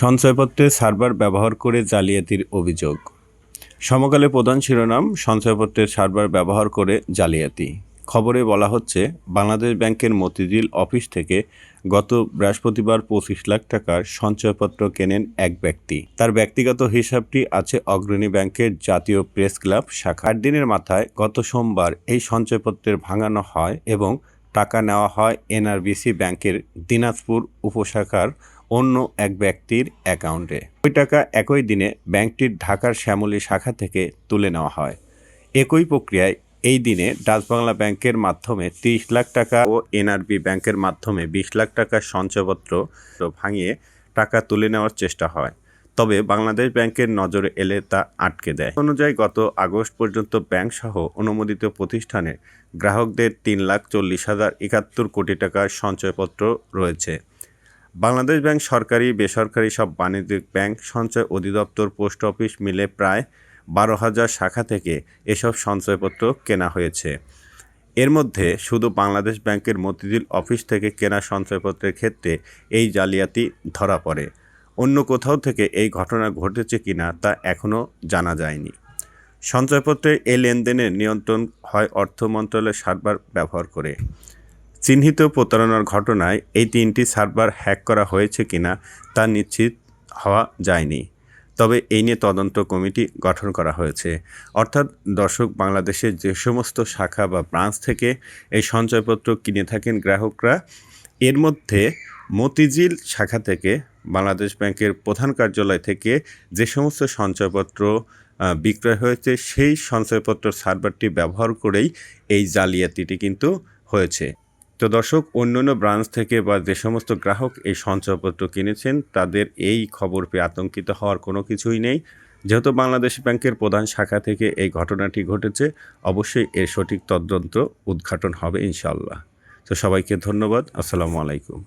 সঞ্চয়পত্রে server ব্যবহার করে জালিয়াতির অভিযোগ। সমকালে প্রধান শিরোনাম সঞ্চয়পত্রের সার্ভার ব্যবহার করে জালিয়াতি। খবরে বলা হচ্ছে, বাংলাদেশ ব্যাংকের মতিঝিল অফিস থেকে গত বৃহস্পতিবার পঁচিশ লাখ টাকার সঞ্চয়পত্র কেনেন এক ব্যক্তি। তার ব্যক্তিগত হিসাবটি আছে অগ্রণী ব্যাংকের জাতীয় প্রেস ক্লাব শাখা। আট দিনের মাথায় গত সোমবার এই সঞ্চয়পত্রের ভাঙানো হয় এবং টাকা নেওয়া হয় এনআরবিসি ব্যাংকের দিনাজপুর উপশাখার অন্য এক ব্যক্তির অ্যাকাউন্টে। ওই টাকা একই দিনে ব্যাংকটির ঢাকার শ্যামলী শাখা থেকে তুলে নেওয়া হয়। একই প্রক্রিয়ায় এই দিনে ডাচ বাংলা ব্যাংকের মাধ্যমে তিরিশ লাখ টাকা ও এনআরবি ব্যাংকের মাধ্যমে বিশ লাখ টাকার সঞ্চয়পত্র ভাঙিয়ে টাকা তুলে নেওয়ার চেষ্টা হয়। তবে বাংলাদেশ ব্যাংকের নজরে এলে তা আটকে দেয়। অনুযায়ী গত আগস্ট পর্যন্ত ব্যাংক সহ অনুমোদিত প্রতিষ্ঠানে গ্রাহকদের তিন লাখ চল্লিশ হাজার একাত্তর কোটি টাকার সঞ্চয়পত্র রয়েছে। বাংলাদেশ ব্যাংক সরকারি, বেসরকারি সব বাণিজ্যিক ব্যাংক সঞ্চয় অধিদপ্তর, পোস্ট অফিস মিলে প্রায় বারো হাজার শাখা থেকে এসব সঞ্চয়পত্র কেনা হয়েছে। এর মধ্যে শুধু বাংলাদেশ ব্যাংকের মতিঝিল অফিস থেকে কেনা সঞ্চয়পত্রের ক্ষেত্রে এই জালিয়াতি ধরা পড়ে। অন্য কোথাও থেকে এই ঘটনা ঘটেছে কিনা তা এখনও জানা যায়নি। সঞ্চয়পত্রের এই লেনদেনের নিয়ন্ত্রণ হয় অর্থ মন্ত্রণালয়ের সার্ভার ব্যবহার করে। চিহ্নিত প্রতারণার ঘটনায় এই তিনটি সার্ভার হ্যাক করা হয়েছে কিনা তা নিশ্চিত হওয়া যায়নি। তবে এই নিয়ে তদন্ত কমিটি গঠন করা হয়েছে। অর্থাৎ দর্শক, বাংলাদেশের যে সমস্ত শাখা বা ব্রাঞ্চ থেকে এই সঞ্চয়পত্র কিনে থাকেন গ্রাহকরা, এর মধ্যে মতিঝিল শাখা থেকে, বাংলাদেশ ব্যাংকের প্রধান কার্যালয় থেকে যে সমস্ত সঞ্চয়পত্র বিক্রয় হয়েছে, সেই সঞ্চয়পত্র সার্ভারটি ব্যবহার করেই এই জালিয়াতিটি কিন্তু হয়েছে। তো দর্শক, অন্যান্য ব্রাঞ্চ থেকে বা যে সমস্ত গ্রাহক এই সঞ্চয়পত্র কিনেছেন, তাদের এই খবর পেয়ে আতঙ্কিত হওয়ার কোনো কিছুই নেই। যেহেতু বাংলাদেশ ব্যাংকের প্রধান শাখা থেকে এই ঘটনাটি ঘটেছে, অবশ্যই এর সঠিক তদন্ত উদ্ঘাটন হবে ইনশাল্লাহ তো সবাইকে ধন্যবাদ। আসসালামু আলাইকুম।